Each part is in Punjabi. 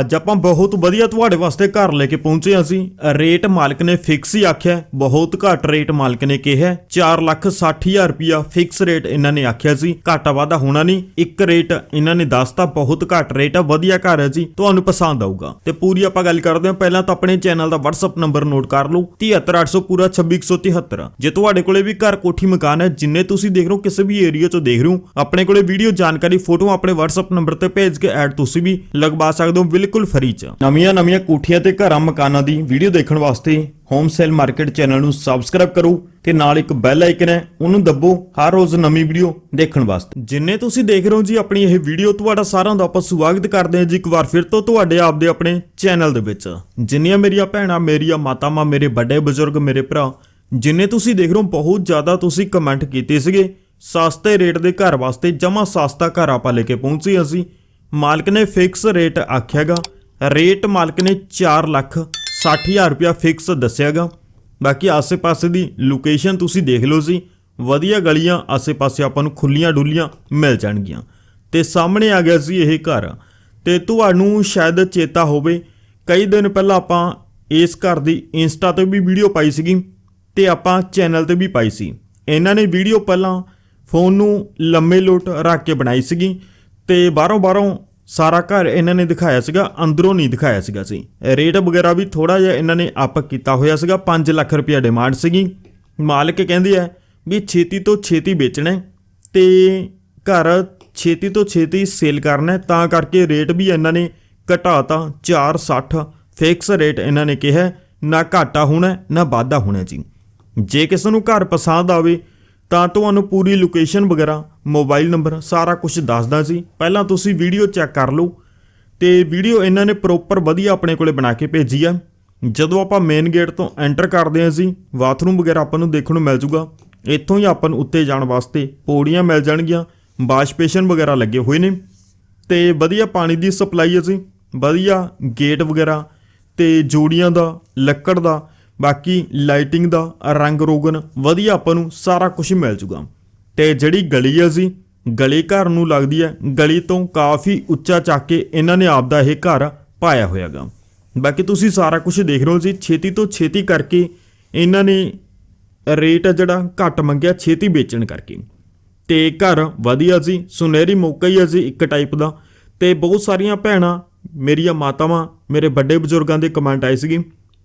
ਅੱਜ ਆਪਾਂ ਬਹੁਤ ਵਧੀਆ ਤੁਹਾਡੇ ਵਾਸਤੇ ਘਰ ਲੈ ਕੇ ਪਹੁੰਚੇ ਹਾਂ ਅਸੀਂ ਰੇਟ ਮਾਲਕ ਨੇ ਫਿਕਸ ਹੀ ਆਖਿਆ ਬਹੁਤ ਘੱਟ ਰੇਟ ਮਾਲਕ ਨੇ ਕਿਹਾ 4 ਲੱਖ 60 ਰੁਪਿਆ ਫਿਕਸ ਰੇਟ ਇਹਨਾਂ ਨੇ ਆਖਿਆ ਸੀ ਘਾਟਾ ਵਾਧਾ ਹੋਣਾ ਨਹੀਂ। ਇੱਕ ਰੇਟ ਇਹਨਾਂ ਨੇ ਦੱਸਤਾ, ਬਹੁਤ ਘੱਟ ਰੇਟ ਆ, ਵਧੀਆ ਘਰ ਹੈ ਜੀ। ਤੁਹਾਨੂੰ ਪਸੰਦ ਆਊਗਾ। ਤੇ ਪੂਰੀ ਆਪਾਂ ਗੱਲ ਕਰਦੇ ਹਾਂ। ਪਹਿਲਾਂ ਤਾਂ ਆਪਣੇ ਚੈਨਲ ਦਾ WhatsApp ਨੰਬਰ ਨੋਟ ਕਰ ਲਓ। 73800 ਪੂਰਾ 26173 ਜੇ ਤੁਹਾਡੇ ਕੋਲੇ ਵੀ ਘਰ ਕੋਠੀ ਮਕਾਨ ਹੈ, ਜਿੰਨੇ ਤੁਸੀਂ ਦੇਖ ਰਹੇ ਹੋ, ਕਿਸੇ ਵੀ ਏਰੀਆ ਚੋਂ ਦੇਖ ਰਹੇ ਹੋ, ਆਪਣੇ ਕੋਲੇ ਵੀਡੀਓ ਜਾਣਕਾਰੀ ਫੋਟੋ ਆਪਣੇ WhatsApp ਨੰਬਰ ਤੇ ਭੇਜ ਕੇ ਐਡ ਤੁਸੀਂ ਵੀ ਲਗਵਾ ਸਕਦੇ ਹੋ। ਬਿਲਕੁਲ ਫਰੀ ਚ। ਨਵੀਆਂ ਨਵੀਆਂ ਕੋਠੀਆਂ ਤੇ ਘਰਾਂ ਮਕਾਨਾਂ ਦੀ ਵੀਡੀਓ ਦੇਖਣ ਵਾਸਤੇ ਹੋਮ ਸੇਲ ਮਾਰਕੀਟ ਚੈਨਲ ਨੂੰ ਸਬਸਕ੍ਰਾਈਬ ਕਰੋ ਤੇ ਨਾਲ ਇੱਕ ਬੈਲ ਆਈਕਨ ਹੈ ਉਹਨੂੰ ਦੱਬੋ ਹਰ ਰੋਜ਼ ਨਵੀਂ ਵੀਡੀਓ ਦੇਖਣ ਵਾਸਤੇ। ਜਿੰਨੇ ਤੁਸੀਂ ਦੇਖ ਰਹੇ ਹੋ ਜੀ ਆਪਣੀ ਇਹ ਵੀਡੀਓ ਤੁਹਾਡਾ ਸਾਰਿਆਂ ਦਾ ਆਪਾਂ ਸਵਾਗਤ ਕਰਦੇ ਹਾਂ ਜੀ ਇੱਕ ਵਾਰ ਫਿਰ ਤੋਂ ਤੁਹਾਡੇ ਆਪਦੇ ਆਪਣੇ ਚੈਨਲ ਦੇ ਵਿੱਚ। ਜਿੰਨੀਆਂ ਮੇਰੀਆਂ ਭੈਣਾਂ ਮੇਰੀਆਂ ਮਾਤਾਵਾਂ ਮੇਰੇ ਵੱਡੇ ਬਜ਼ੁਰਗ ਮੇਰੇ ਭਰਾ ਜਿੰਨੇ ਤੁਸੀਂ ਦੇਖ ਰਹੇ ਹੋ ਬਹੁਤ ਜ਼ਿਆਦਾ ਤੁਸੀਂ ਕਮੈਂਟ ਕੀਤੇ ਸੀਗੇ। ਸਸਤੇ ਰੇਟ ਦੇ ਘਰ ਵਾਸਤੇ ਜਮਾ ਸਸਤਾ ਘਰ ਆਪਾਂ ਲੈ ਕੇ ਪਹੁੰਚੇ ਅਸੀਂ। ਮਾਲਕ ਨੇ ਫਿਕਸ ਰੇਟ ਆਖਿਆਗਾ। ਰੇਟ ਮਾਲਕ ਨੇ 4 ਲੱਖ 60 ਹਜ਼ਾਰ ਰੁਪਇਆ ਫਿਕਸ ਦੱਸਿਆਗਾ। ਬਾਕੀ ਆਸੇ-ਪਾਸੇ ਦੀ ਲੋਕੇਸ਼ਨ ਤੁਸੀਂ ਦੇਖ ਲਓ ਜੀ। ਵਧੀਆ ਗਲੀਆਂ, ਆਸੇ-ਪਾਸੇ ਆਪਾਂ ਨੂੰ ਖੁੱਲੀਆਂ ਡੁੱਲੀਆਂ ਮਿਲ ਜਾਣਗੀਆਂ। ਤੇ ਸਾਹਮਣੇ ਆ ਗਿਆ ਸੀ ਇਹ ਘਰ। ਤੇ ਤੁਹਾਨੂੰ ਸ਼ਾਇਦ ਚੇਤਾ ਹੋਵੇ, ਕਈ ਦਿਨ ਪਹਿਲਾਂ ਆਪਾਂ ਇਸ ਘਰ ਦੀ ਇੰਸਟਾ ਤੇ ਵੀ ਵੀਡੀਓ ਪਾਈ ਸੀਗੀ ਤੇ ਆਪਾਂ ਚੈਨਲ ਤੇ ਵੀ ਪਾਈ ਸੀ। ਇਹਨਾਂ ਨੇ ਵੀਡੀਓ ਪਹਿਲਾਂ ਫੋਨ ਨੂੰ ਲੰਮੇ ਲੋਟ ਰੱਖ ਕੇ ਬਣਾਈ ਸੀਗੀ ਤੇ ਬਾਹਰੋਂ ਬਾਹਰੋਂ ਸਾਰਾ ਘਰ ਇਹਨਾਂ ਨੇ ਦਿਖਾਇਆ ਸੀਗਾ, ਅੰਦਰੋਂ ਨਹੀਂ ਦਿਖਾਇਆ ਸੀਗਾ ਸੀ। ਰੇਟ ਵਗੈਰਾ ਵੀ ਥੋੜਾ ਜਿਹਾ ਇਹਨਾਂ ਨੇ ਅਪ ਕੀਤਾ ਹੋਇਆ ਸੀਗਾ 5 ਲੱਖ ਰੁਪਇਆ ਡਿਮਾਂਡ ਸੀਗੀ। ਮਾਲਕ ਕਹਿੰਦੇ ਆ ਵੀ ਛੇਤੀ ਤੋਂ ਛੇਤੀ ਵੇਚਣਾ ਹੈ ਤੇ ਘਰ ਛੇਤੀ ਤੋਂ ਛੇਤੀ ਸੇਲ ਕਰਨਾ ਤਾਂ ਕਰਕੇ ਰੇਟ ਵੀ ਇਹਨਾਂ ਨੇ ਘਟਾਤਾ 460 ਫਿਕਸ ਰੇਟ ਇਹਨਾਂ ਨੇ ਕਿਹਾ ਨਾ ਘਾਟਾ ਹੋਣਾ, ਨਾ ਵਾਧਾ ਹੋਣਾ ਜੀ। ਜੇ ਕਿਸੇ ਨੂੰ ਘਰ ਪਸੰਦ ਆਵੇ ਤਾਂ ਤੁਹਾਨੂੰ ਪੂਰੀ ਲੋਕੇਸ਼ਨ ਵਗੈਰਾ ਮੋਬਾਈਲ ਨੰਬਰ ਸਾਰਾ ਕੁਝ ਦੱਸਦਾ ਸੀ। ਪਹਿਲਾਂ ਤੁਸੀਂ ਵੀਡੀਓ ਚੈੱਕ ਕਰ ਲਓ। ਤੇ ਵੀਡੀਓ ਇਹਨਾਂ ਨੇ ਪ੍ਰੋਪਰ ਵਧੀਆ ਆਪਣੇ ਕੋਲੇ ਬਣਾ ਕੇ ਭੇਜੀ ਆ। ਜਦੋਂ ਆਪਾਂ ਮੇਨ ਗੇਟ ਤੋਂ ਐਂਟਰ ਕਰਦੇ ਹਾਂ ਜੀ ਬਾਥਰੂਮ ਵਗੈਰਾ ਆਪਾਂ ਨੂੰ ਦੇਖਣ ਨੂੰ ਮਿਲ ਜੂਗਾ। ਇੱਥੋਂ ਹੀ ਆਪਾਂ ਨੂੰ ਉੱਤੇ ਜਾਣ ਵਾਸਤੇ ਪੌੜੀਆਂ ਮਿਲ ਜਾਣਗੀਆਂ ਵਾਸ਼ਪੇਸ਼ਨ ਵਗੈਰਾ ਲੱਗੇ ਹੋਏ ਨੇ। ਤੇ ਵਧੀਆ ਪਾਣੀ ਦੀ ਸਪਲਾਈ ਅਸੀਂ ਵਧੀਆ ਗੇਟ ਵਗੈਰਾ ਤੇ ਜੋੜੀਆਂ ਦਾ, ਲੱਕੜ ਦਾ ਬਾਕੀ ਲਾਈਟਿੰਗ ਦਾ, ਰੰਗ ਰੋਗਨ, ਵਧੀਆ ਆਪਾਂ ਨੂੰ ਸਾਰਾ ਕੁਝ ਮਿਲ ਜੂਗਾ। ਤੇ ਜਿਹੜੀ ਗਲੀ ਹੈ ਜੀ, ਗਲੀ ਘਰ ਨੂੰ ਲੱਗਦੀ ਹੈ, ਗਲੀ ਤੋਂ ਕਾਫੀ ਉੱਚਾ ਚੱਕ ਕੇ ਇਹਨਾਂ ਨੇ ਆਪਦਾ ਇਹ ਘਰ ਪਾਇਆ ਹੋਇਆਗਾ। ਬਾਕੀ ਤੁਸੀਂ ਸਾਰਾ ਕੁਝ ਦੇਖ ਰਹੇ ਹੋ ਜੀ, ਛੇਤੀ ਤੋਂ ਛੇਤੀ ਕਰਕੇ ਇਹਨਾਂ ਨੇ ਰੇਟ ਆ ਜਿਹੜਾ ਘੱਟ ਮੰਗਿਆ, ਛੇਤੀ ਵੇਚਣ ਕਰਕੇ। ਤੇ ਘਰ ਵਧੀਆ ਸੀ ਸੁਨਹਿਰੀ ਮੌਕਾ ਹੀ ਹੈ ਜੀ ਇੱਕ ਟਾਈਪ ਦਾ। ਤੇ ਬਹੁਤ ਸਾਰੀਆਂ ਭੈਣਾਂ, ਮੇਰੀਆਂ ਮਾਤਾਵਾਂ, ਮੇਰੇ ਵੱਡੇ ਬਜ਼ੁਰਗਾਂ ਦੇ ਕਮੈਂਟ ਆਏ ਸੀਗੇ।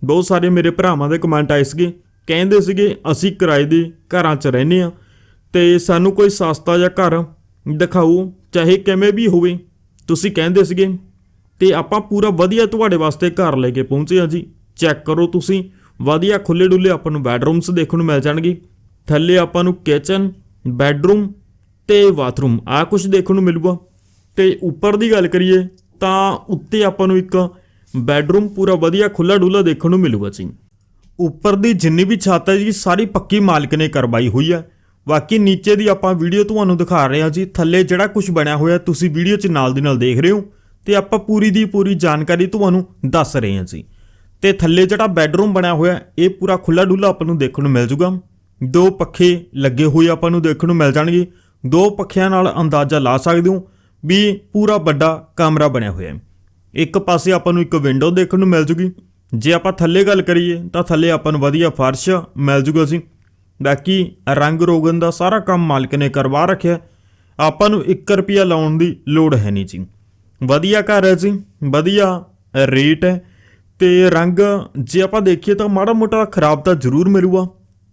ਬਹੁਤ ਸਾਰੇ ਮੇਰੇ ਭਰਾਵਾਂ ਦੇ ਕਮੈਂਟ ਆਏ ਸੀਗੇ। ਕਹਿੰਦੇ ਸੀਗੇ, ਅਸੀਂ ਕਿਰਾਏ ਦੇ ਘਰਾਂ 'ਚ ਰਹਿੰਦੇ ਆ ਤੇ ਸਾਨੂੰ ਕੋਈ ਸਸਤਾ ਜਿਹਾ ਘਰ ਦਿਖਾਓ, ਚਾਹੇ ਕਿਵੇਂ ਵੀ ਹੋਵੇ। ਤੁਸੀਂ ਕਹਿੰਦੇ ਸੀਗੇ, ਤੇ ਆਪਾਂ ਪੂਰਾ ਵਧੀਆ ਤੁਹਾਡੇ ਵਾਸਤੇ ਘਰ ਲੈ ਕੇ ਪਹੁੰਚੇ ਆ ਜੀ। ਚੈੱਕ ਕਰੋ ਤੁਸੀਂ। ਵਧੀਆ ਖੁੱਲੇ ਡੁੱਲੇ ਆਪਾਂ ਨੂੰ ਬੈਡਰੂਮਸ ਦੇਖਣ ਨੂੰ ਮਿਲ ਜਾਣਗੇ। ਥੱਲੇ ਆਪਾਂ ਨੂੰ ਕਿਚਨ ਬੈਡਰੂਮ ਤੇ ਬਾਥਰੂਮ ਆ ਕੁਝ ਦੇਖਣ ਨੂੰ ਮਿਲੂਗਾ। ਤੇ ਉੱਪਰ ਦੀ ਗੱਲ ਕਰੀਏ ਤਾਂ ਉੱਤੇ ਆਪਾਂ ਨੂੰ ਇੱਕ ਬੈਡਰੂਮ ਪੂਰਾ ਵਧੀਆ ਖੁੱਲਾ ਡੁੱਲਾ ਦੇਖਣ ਨੂੰ ਮਿਲੂਗਾ ਜੀ। ਉੱਪਰ ਦੀ ਜਿੰਨੀ ਵੀ ਛੱਤ ਹੈ ਜੀ, ਸਾਰੀ ਪੱਕੀ ਮਾਲਕ ਨੇ ਕਰਵਾਈ ਹੋਈ ਹੈ। ਬਾਕੀ ਨੀਚੇ ਦੀ ਆਪਾਂ ਵੀਡੀਓ ਤੁਹਾਨੂੰ ਦਿਖਾ ਰਹੇ ਹਾਂ ਜੀ। ਥੱਲੇ ਜਿਹੜਾ ਕੁਝ ਬਣਿਆ ਹੋਇਆ, ਤੁਸੀਂ ਵੀਡੀਓ 'ਚ ਨਾਲ ਦੀ ਨਾਲ ਦੇਖ ਰਹੇ ਹੋ। ਤੇ ਆਪਾਂ ਪੂਰੀ ਦੀ ਪੂਰੀ ਜਾਣਕਾਰੀ ਤੁਹਾਨੂੰ ਦੱਸ ਰਹੇ ਹਾਂ ਜੀ। ਤੇ ਥੱਲੇ ਜਿਹੜਾ ਬੈਡਰੂਮ ਬਣਿਆ ਹੋਇਆ, ਇਹ ਪੂਰਾ ਖੁੱਲਾ ਡੁੱਲਾ ਆਪਾਂ ਨੂੰ ਦੇਖਣ ਨੂੰ ਮਿਲ ਜੂਗਾ। ਦੋ ਪੱਖੇ ਲੱਗੇ ਹੋਏ ਆਪਾਂ ਨੂੰ ਦੇਖਣ ਨੂੰ ਮਿਲ ਜਾਣਗੇ। ਦੋ ਪੱਖਿਆਂ ਨਾਲ ਅੰਦਾਜ਼ਾ ਲਾ ਸਕਦੇ ਹੋ ਵੀ ਪੂਰਾ ਵੱਡਾ ਕਮਰਾ ਬਣਿਆ ਹੋਇਆ ਹੈ। ਇੱਕ ਪਾਸੇ ਆਪਾਂ ਨੂੰ ਇੱਕ ਵਿੰਡੋ ਦੇਖਣ ਨੂੰ ਮਿਲ ਜੂਗੀ। ਜੇ ਆਪਾਂ ਥੱਲੇ ਗੱਲ ਕਰੀਏ, ਤਾਂ ਥੱਲੇ ਆਪਾਂ ਨੂੰ ਵਧੀਆ ਫਰਸ਼ ਮਿਲ ਜੂਗਾ ਸੀ ਬਾਕੀ ਰੰਗ ਰੋਗਨ ਦਾ ਸਾਰਾ ਕੰਮ ਮਾਲਕ ਨੇ ਕਰਵਾ ਰੱਖਿਆ। ਆਪਾਂ ਨੂੰ 1 ਰੁਪਿਆ ਲਾਉਣ ਦੀ ਲੋੜ ਹੈ ਨਹੀਂ ਜੀ। ਵਧੀਆ ਘਰ ਹੈ ਜੀ, ਵਧੀਆ ਰੇਟ ਹੈ। ਤੇ ਰੰਗ ਜੇ ਆਪਾਂ ਦੇਖੀਏ ਤਾਂ ਮਾੜਾ ਮੋਟਾ ਖਰਾਬ ਤਾਂ ਜ਼ਰੂਰ ਮਿਲੂਗਾ।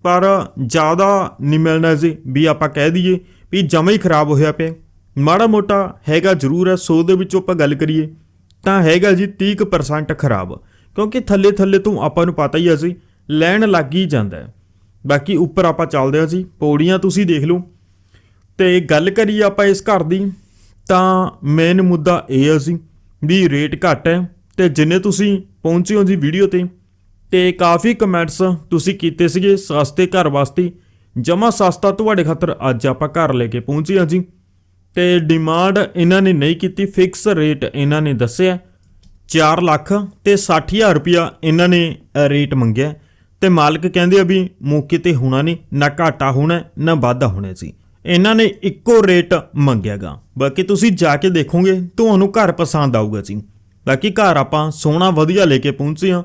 ਪਰ ਜ਼ਿਆਦਾ ਨਹੀਂ ਮਿਲਣਾ ਜੀ, ਵੀ ਆਪਾਂ ਕਹਿ ਦਈਏ ਵੀ ਜਮਾ ਹੀ ਖਰਾਬ ਹੋਇਆ ਪਿਆ। ਮਾੜਾ ਮੋਟਾ ਹੈਗਾ ਜ਼ਰੂਰ ਹੈ, ਸੋ ਦੇ ਵਿੱਚੋਂ ਆਪਾਂ ਗੱਲ ਕਰੀਏ। ਤਾਂ ਹੈਗਾ ਜੀ 30% ਖਰਾਬ, ਕਿਉਂਕਿ ਥੱਲੇ ਥੱਲੇ ਤੋਂ ਆਪਾਂ ਨੂੰ ਪਤਾ ਹੀ ਹੈ ਜੀ, ਲੈਣ ਲੱਗ ਹੀ ਜਾਂਦਾ ਹੈ। ਬਾਕੀ ਉੱਪਰ ਆਪਾਂ ਚੱਲਦੇ ਹਾਂ ਜੀ, ਪੌੜੀਆਂ ਤੁਸੀਂ ਦੇਖ ਲਓ। ਤੇ ਗੱਲ ਕਰੀਏ ਆਪਾਂ ਇਸ ਘਰ ਦੀ, ਤਾਂ ਮੇਨ ਮੁੱਦਾ ਇਹ ਹੈ ਜੀ ਵੀ ਰੇਟ ਘੱਟ ਹੈ ਤੇ ਜਿੰਨੇ ਤੁਸੀਂ ਪਹੁੰਚੇ ਹੋ ਜੀ ਵੀਡੀਓ ਤੇ ਤੇ ਕਾਫੀ ਕਮੈਂਟਸ ਤੁਸੀਂ ਕੀਤੇ ਸੀਗੇ ਸਸਤੇ ਘਰ ਵਾਸਤੇ, ਜਮਾ ਸਸਤਾ ਤੁਹਾਡੇ ਖਾਤਰ ਅੱਜ ਆਪਾਂ ਘਰ ਲੈ ਕੇ ਪਹੁੰਚੇ ਹਾਂ ਜੀ। ਤੇ ਡਿਮਾਂਡ ਇਹਨਾਂ ਨੇ ਨਹੀਂ ਕੀਤੀ ਫਿਕਸ ਰੇਟ ਇਹਨਾਂ ਨੇ ਦੱਸਿਆ। 4 ਲੱਖ ਤੇ 60000 ਰੁਪਇਆ ਇਹਨਾਂ ਨੇ ਰੇਟ ਮੰਗਿਆ। ਤੇ ਮਾਲਕ ਕਹਿੰਦੇ ਆ ਵੀ ਮੌਕੇ ਤੇ ਹੋਣਾ ਨਹੀਂ, ਨਾ ਘਾਟਾ ਹੋਣਾ, ਨਾ ਵਾਧਾ ਹੋਣਾ ਸੀ ਇਹਨਾਂ ਨੇ ਇੱਕੋ ਰੇਟ ਮੰਗਿਆਗਾ। ਬਾਕੀ ਤੁਸੀਂ ਜਾ ਕੇ ਦੇਖੋਗੇ, ਤੁਹਾਨੂੰ ਘਰ ਪਸੰਦ ਆਊਗਾ ਜੀ। ਬਾਕੀ ਘਰ ਆਪਾਂ ਸੋਹਣਾ, ਵਧੀਆ ਲੈ ਕੇ ਪਹੁੰਚੇ ਆ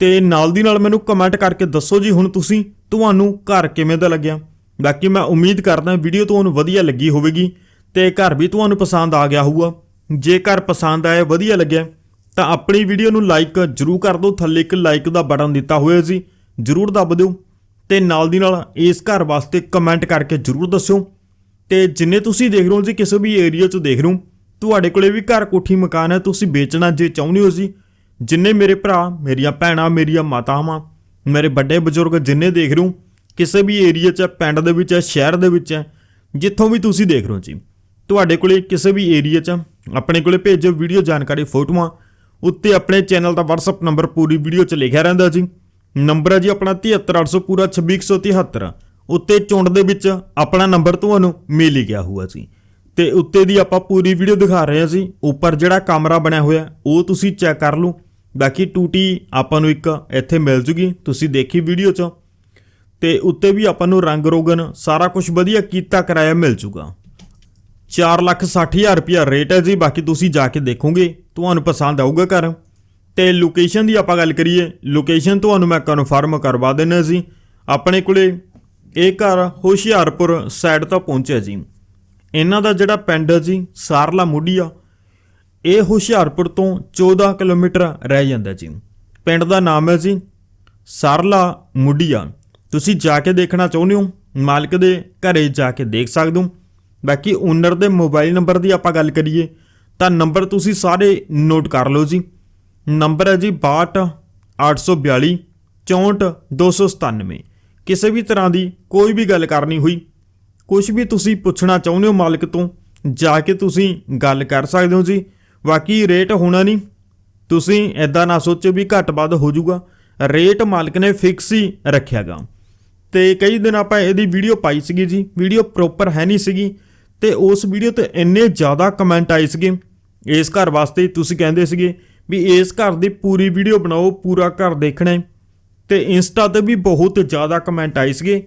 ਤੇ ਨਾਲ ਦੀ ਨਾਲ ਮੈਨੂੰ ਕਮੈਂਟ ਕਰਕੇ ਦੱਸੋ ਜੀ, ਹੁਣ ਤੁਸੀਂ ਤੁਹਾਨੂੰ ਘਰ ਕਿਵੇਂ ਦਾ ਲੱਗਿਆ? ਬਾਕੀ ਮੈਂ ਉਮੀਦ ਕਰਦਾ ਵੀਡੀਓ ਤੁਹਾਨੂੰ ਵਧੀਆ ਲੱਗੀ ਹੋਵੇਗੀ ਤੇ ਘਰ ਵੀ ਤੁਹਾਨੂੰ ਪਸੰਦ ਆ ਗਿਆ ਹੋਊਗਾ। ਜੇ ਘਰ ਪਸੰਦ ਆਇਆ, ਵਧੀਆ ਲੱਗਿਆ ਤਾਂ ਆਪਣੀ ਵੀਡੀਓ ਨੂੰ ਲਾਈਕ ਜਰੂਰ ਕਰ ਦਿਓ, ਥੱਲੇ ਇੱਕ ਲਾਈਕ ਦਾ ਬਟਨ ਦਿੱਤਾ ਹੋਇਆ ਸੀ, ਜਰੂਰ ਦੱਬ ਦਿਓ ਤੇ ਨਾਲ ਦੀ ਨਾਲ ਇਸ ਘਰ ਵਾਸਤੇ ਕਮੈਂਟ ਕਰਕੇ ਜਰੂਰ ਦੱਸਿਓ। ਤੇ ਜਿੰਨੇ ਤੁਸੀਂ ਦੇਖ ਰਹੇ ਹੋ ਜੀ, ਕਿਸੇ ਵੀ ਏਰੀਆ 'ਚ ਦੇਖ ਰਹੇ ਹੋ, ਤੁਹਾਡੇ ਕੋਲੇ ਵੀ ਘਰ ਕੋਠੀ ਮਕਾਨ ਹੈ, ਤੁਸੀਂ ਵੇਚਣਾ ਜੇ ਚਾਹੁੰਦੇ ਹੋ ਜੀ, ਜਿੰਨੇ ਮੇਰੇ ਭਰਾ, ਮੇਰੀਆਂ ਭੈਣਾਂ, ਮੇਰੀਆਂ ਮਾਤਾਵਾਂ, ਮੇਰੇ ਵੱਡੇ ਬਜ਼ੁਰਗ ਜਿੰਨੇ ਦੇਖ ਰਹੇ ਹੋ, ਕਿਸੇ ਵੀ ਏਰੀਆ 'ਚ ਪਿੰਡ ਦੇ ਵਿੱਚ ਹੈ, ਸ਼ਹਿਰ ਦੇ ਵਿੱਚ ਹੈ, ਜਿੱਥੋਂ ਵੀ ਤੁਸੀਂ ਦੇਖ ਰਹੇ ਹੋ ਜੀ, ਤੁਹਾਡੇ ਕੋਲੇ ਕਿਸੇ ਵੀ ਏਰੀਆ 'ਚ ਆਪਣੇ ਕੋਲੇ ਭੇਜੋ ਵੀਡੀਓ ਜਾਣਕਾਰੀ, ਫੋਟੋਆਂ ਉੱਤੇ ਆਪਣੇ ਚੈਨਲ ਦਾ WhatsApp ਨੰਬਰ ਪੂਰੀ ਵੀਡੀਓ 'ਚ ਲਿਖਿਆ ਰਹਿੰਦਾ ਜੀ। ਨੰਬਰ ਹੈ ਜੀ ਆਪਣਾ 73800 ਪੂਰਾ 26173 ਉੱਤੇ ਚੁੰਡ ਦੇ ਵਿੱਚ ਆਪਣਾ ਨੰਬਰ ਤੁਹਾਨੂੰ ਮਿਲ ਹੀ ਗਿਆ ਹੋਊਗਾ ਜੀ। ਤੇ ਉੱਤੇ ਦੀ ਆਪਾਂ ਪੂਰੀ ਵੀਡੀਓ ਦਿਖਾ ਰਹੇ ਹਾਂ ਜੀ। ਉੱਪਰ ਜਿਹੜਾ ਕਮਰਾ ਬਣਿਆ ਹੋਇਆ, ਉਹ ਤੁਸੀਂ ਚੈੱਕ ਕਰ ਲਓ। ਬਾਕੀ ਟੂਟੀ ਆਪਾਂ ਨੂੰ ਇੱਕ ਇੱਥੇ ਮਿਲ ਜੂਗੀ, ਤੁਸੀਂ ਦੇਖੀ ਵੀਡੀਓ 'ਚ। ਤੇ ਉੱਤੇ ਵੀ ਆਪਾਂ ਨੂੰ ਰੰਗ ਰੋਗਨ ਸਾਰਾ ਕੁਝ ਵਧੀਆ ਕੀਤਾ ਕਰਾਇਆ ਮਿਲ ਜੂਗਾ। 460000 ਰੁਪਿਆ ਰੇਟ ਹੈ ਜੀ, ਬਾਕੀ ਤੁਸੀਂ ਜਾ ਕੇ ਦੇਖੋਗੇ, ਤੁਹਾਨੂੰ ਪਸੰਦ ਆਊਗਾ ਘਰ। ਤੇ ਲੋਕੇਸ਼ਨ ਦੀ ਆਪਾਂ ਗੱਲ ਕਰੀਏ ਲੋਕੇਸ਼ਨ ਤੁਹਾਨੂੰ ਮੈਂ ਕਨਫਰਮ ਕਰਵਾ ਦਿੰਦਾ ਜੀ। ਆਪਣੇ ਕੋਲੇ ਇਹ ਘਰ ਹੁਸ਼ਿਆਰਪੁਰ ਸਾਈਡ ਤੋਂ ਪਹੁੰਚਿਆ ਜੀ। ਇਹਨਾਂ ਦਾ ਜਿਹੜਾ ਪਿੰਡ ਹੈ ਜੀ, ਸਾਰਲਾ ਮੁੱਢੀਆ, ਇਹ ਹੁਸ਼ਿਆਰਪੁਰ ਤੋਂ 14 ਕਿਲੋਮੀਟਰ ਰਹਿ ਜਾਂਦਾ ਜੀ। ਪਿੰਡ ਦਾ ਨਾਮ ਹੈ ਜੀ, ਸਾਰਲਾ ਮੁੱਢੀਆ। ਤੁਸੀਂ ਜਾ ਕੇ ਦੇਖਣਾ ਚਾਹੁੰਦੇ ਹੋ, ਮਾਲਕ ਦੇ ਘਰੇ ਜਾ ਕੇ ਦੇਖ ਸਕਦੇ ਹੋ। ਬਾਕੀ ਓਨਰ ਦੇ ਮੋਬਾਈਲ ਨੰਬਰ ਦੀ ਆਪਾਂ ਗੱਲ ਕਰੀਏ, ਤਾਂ ਨੰਬਰ ਤੁਸੀਂ ਸਾਰੇ ਨੋਟ ਕਰ ਲਓ ਜੀ। ਨੰਬਰ ਹੈ ਜੀ 62 842 64 297 ਕਿਸੇ ਵੀ ਤਰ੍ਹਾਂ ਦੀ ਕੋਈ ਵੀ ਗੱਲ ਕਰਨੀ ਹੋਈ ਕੁਝ ਵੀ ਤੁਸੀਂ ਪੁੱਛਣਾ ਚਾਹੁੰਦੇ ਹੋ ਮਾਲਕ ਤੋਂ, ਜਾ ਕੇ ਤੁਸੀਂ ਗੱਲ ਕਰ ਸਕਦੇ ਹੋ ਜੀ। ਬਾਕੀ ਰੇਟ ਹੋਣਾ ਨਹੀਂ, ਤੁਸੀਂ ਐਦਾਂ ਨਾ ਸੋਚੋ ਵੀ ਘੱਟ ਵੱਧ ਹੋ ਜਾਊਗਾ। ਰੇਟ ਮਾਲਕ ਨੇ ਫਿਕਸ ਹੀ ਰੱਖਿਆਗਾ ਤੇ ਕਈ ਦਿਨ ਆਪਾਂ ਇਹਦੀ ਵੀਡੀਓ ਪਾਈ ਸੀਗੀ ਜੀ ਵੀਡੀਓ ਪ੍ਰੋਪਰ ਹੈ ਨਹੀਂ ਸੀਗੀ। ਤੇ ਉਸ ਵੀਡੀਓ ਤੇ ਇੰਨੇ ਜ਼ਿਆਦਾ ਕਮੈਂਟ ਆਏ ਸੀਗੇ। ਇਸ ਘਰ ਵਾਸਤੇ ਤੁਸੀਂ ਕਹਿੰਦੇ ਸੀਗੇ ਵੀ ਇਸ ਘਰ ਦੀ ਪੂਰੀ ਵੀਡੀਓ ਬਣਾਓ, ਪੂਰਾ ਘਰ ਦੇਖਣਾ ਹੈ। ਤੇ ਇੰਸਟਾ ਤੇ ਵੀ ਬਹੁਤ ਜ਼ਿਆਦਾ ਕਮੈਂਟ ਆਏ ਸੀਗੇ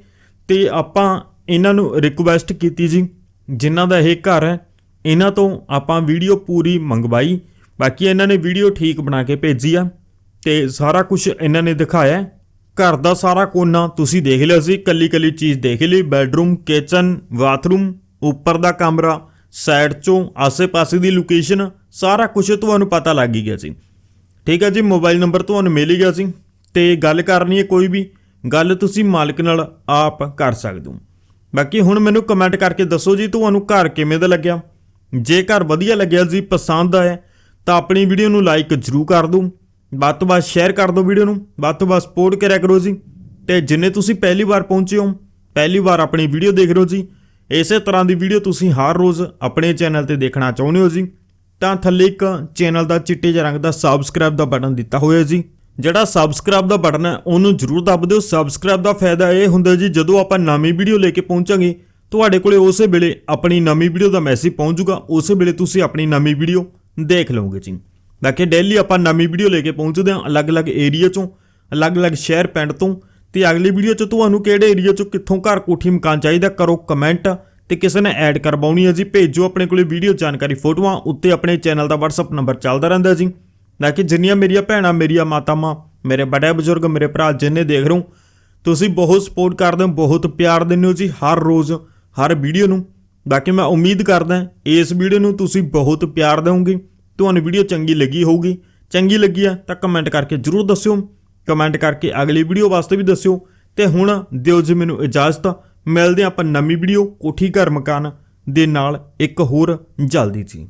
ਤੇ ਆਪਾਂ ਇਹਨਾਂ ਨੂੰ ਰਿਕੁਐਸਟ ਕੀਤੀ ਜੀ, ਜਿਨ੍ਹਾਂ ਦਾ ਇਹ ਘਰ ਹੈ, ਇਹਨਾਂ ਤੋਂ ਆਪਾਂ ਵੀਡੀਓ ਪੂਰੀ ਮੰਗਵਾਈ। ਬਾਕੀ ਇਹਨਾਂ ਨੇ ਵੀਡੀਓ ਠੀਕ ਬਣਾ ਕੇ ਭੇਜੀ ਆ ਤੇ ਸਾਰਾ ਕੁਝ ਇਹਨਾਂ ਨੇ ਦਿਖਾਇਆ। ਘਰ ਦਾ ਸਾਰਾ ਕੋਨਾ ਤੁਸੀਂ ਦੇਖ ਲਿਆ ਸੀ ਕੱਲੀ ਕੱਲੀ ਚੀਜ਼ ਦੇਖ ਲਈ ਬੈੱਡਰੂਮ ਕਿਚਨ ਬਾਥਰੂਮ ਉੱਪਰ ਦਾ ਕਮਰਾ ਸਾਈਡ ਚੋਂ ਆਸੇ-ਪਾਸੇ ਦੀ ਲੋਕੇਸ਼ਨ ਸਾਰਾ ਕੁਝ ਤੁਹਾਨੂੰ ਪਤਾ ਲੱਗ ਹੀ ਗਿਆ ਸੀ। ਠੀਕ ਹੈ ਜੀ ਮੋਬਾਈਲ ਨੰਬਰ ਤੁਹਾਨੂੰ ਮਿਲ ਹੀ ਗਿਆ ਸੀ। ਤੇ ਗੱਲ ਕਰਨੀ ਹੈ ਕੋਈ ਵੀ, ਗੱਲ ਤੁਸੀਂ ਮਾਲਕ ਨਾਲ ਆਪ ਕਰ ਸਕਦੇ ਹੋ। ਬਾਕੀ ਹੁਣ ਮੈਨੂੰ ਕਮੈਂਟ ਕਰਕੇ ਦੱਸੋ ਜੀ, ਤੁਹਾਨੂੰ ਘਰ ਕਿਵੇਂ ਦਾ ਲੱਗਿਆ? ਜੇ ਘਰ ਵਧੀਆ ਲੱਗਿਆ ਜੀ, ਪਸੰਦ ਆਇਆ, ਤਾਂ ਆਪਣੀ ਵੀਡੀਓ ਨੂੰ ਲਾਈਕ ਜ਼ਰੂਰ ਕਰ ਦਿਓ। ਵੱਧ ਤੋਂ ਵੱਧ ਸ਼ੇਅਰ ਕਰ ਦਿਓ ਵੀਡੀਓ ਨੂੰ, ਵੱਧ ਤੋਂ ਵੱਧ ਸਪੋਰਟ ਕਰਿਆ ਕਰੋ ਜੀ। ਤੇ ਜਿੰਨੇ ਤੁਸੀਂ ਪਹਿਲੀ ਵਾਰ ਪਹੁੰਚੇ ਹੋ, ਪਹਿਲੀ ਵਾਰ ਆਪਣੀ ਵੀਡੀਓ ਦੇਖ ਰਹੇ ਹੋ ਜੀ ਇਸੇ ਤਰ੍ਹਾਂ ਦੀ ਵੀਡੀਓ ਤੁਸੀਂ ਹਰ ਰੋਜ਼ ਆਪਣੇ ਚੈਨਲ ਤੇ ਦੇਖਣਾ ਚਾਹੁੰਦੇ ਹੋ ਜੀ, ਤਾਂ ਥੱਲੇ ਇੱਕ ਚੈਨਲ ਦਾ ਚਿੱਟੇ ਜਿਹੇ ਰੰਗ ਦਾ ਸਬਸਕ੍ਰਾਈਬ ਦਾ ਬਟਨ ਦਿੱਤਾ ਹੋਇਆ ਜੀ। ਜਿਹੜਾ ਸਬਸਕ੍ਰਾਈਬ ਦਾ ਬਟਨ ਹੈ, ਉਹਨੂੰ ਜ਼ਰੂਰ ਦੱਬ ਦਿਓ। ਸਬਸਕ੍ਰਾਈਬ ਦਾ ਫਾਇਦਾ ਇਹ ਹੁੰਦਾ ਜੀ, ਜਦੋਂ ਆਪਾਂ ਨਵੀਂ ਵੀਡੀਓ ਲੈ ਕੇ ਪਹੁੰਚਾਂਗੇ, ਤੁਹਾਡੇ ਕੋਲੇ ਉਸੇ ਵੇਲੇ ਆਪਣੀ ਨਵੀਂ ਵੀਡੀਓ ਦਾ ਮੈਸੇਜ ਪਹੁੰਚ ਜਾਊਗਾ ਉਸੇ ਵੇਲੇ ਤੁਸੀਂ ਆਪਣੀ ਨਵੀਂ ਵੀਡੀਓ ਦੇਖ ਲਓਗੇ ਜੀ। ਬਾਕੀ ਡੇਲੀ ਆਪਾਂ ਨਵੀਂ ਵੀਡੀਓ ਲੈ ਕੇ ਪਹੁੰਚਦੇ ਹਾਂ ਅਲੱਗ-ਅਲੱਗ ਏਰੀਆ ਚੋਂ, ਅਲੱਗ-ਅਲੱਗ ਸ਼ਹਿਰ ਪਿੰਡ ਤੋਂ ਤੇ ਅਗਲੀ ਵੀਡੀਓ 'ਚ ਤੁਹਾਨੂੰ ਕਿਹੜੇ ਏਰੀਆ 'ਚੋਂ ਕਿੱਥੋਂ ਘਰ ਕੋਠੀ ਮਕਾਨ ਚਾਹੀਦਾ ਕਰੋ ਕਮੈਂਟ ਤੇ ਕਿਸੇ ਨੇ ਐਡ ਕਰਵਾਉਣੀ ਹੈ ਜੀ, ਭੇਜੋ ਆਪਣੇ ਕੋਲੇ ਵੀਡੀਓ ਜਾਣਕਾਰੀ ਫੋਟੋਆਂ, ਉੱਤੇ ਆਪਣੇ ਚੈਨਲ ਦਾ WhatsApp ਨੰਬਰ ਚੱਲਦਾ ਰਹਿੰਦਾ ਜੀ। ਬਾਕੀ ਜਿੰਨੀਆਂ ਮੇਰੀਆਂ ਭੈਣਾਂ, ਮੇਰੀਆਂ ਮਾਤਾਵਾਂ, ਮੇਰੇ ਵੱਡੇ ਬਜ਼ੁਰਗ, ਮੇਰੇ ਭਰਾ ਜਿੰਨੇ ਦੇਖ ਰਹੇ ਹੋ, ਤੁਸੀਂ ਬਹੁਤ ਸਪੋਰਟ ਕਰਦੇ ਹੋ, ਬਹੁਤ ਪਿਆਰ ਦਿੰਦੇ ਹੋ ਜੀ ਹਰ ਰੋਜ਼, ਹਰ ਵੀਡੀਓ ਨੂੰ। ਬਾਕੀ ਮੈਂ ਉਮੀਦ ਕਰਦਾ ਇਸ ਵੀਡੀਓ ਨੂੰ ਤੁਸੀਂ ਬਹੁਤ ਪਿਆਰ ਦਿਓਗੇ। ਤੁਹਾਨੂੰ ਵੀਡੀਓ ਚੰਗੀ ਲੱਗੀ ਹੋਊਗੀ, ਚੰਗੀ ਲੱਗੀ ਆ ਤਾਂ ਕਮੈਂਟ ਕਰਕੇ ਜਰੂਰ ਦੱਸਿਓ। ਕਮੈਂਟ ਕਰਕੇ ਅਗਲੀ ਵੀਡੀਓ ਵਾਸਤੇ ਵੀ ਦੱਸਿਓ। ਤੇ ਹੁਣ ਦਿਓ ਜੀ ਮੈਨੂੰ ਇਜਾਜ਼ਤ। ਮਿਲਦੇ ਹਾਂ ਆਪਾਂ ਨਵੀਂ ਵੀਡੀਓ ਕੋਠੀ ਘਰ ਮਕਾਨ ਦੇ ਨਾਲ ਇੱਕ ਹੋਰ ਜਲਦੀ ਜੀ।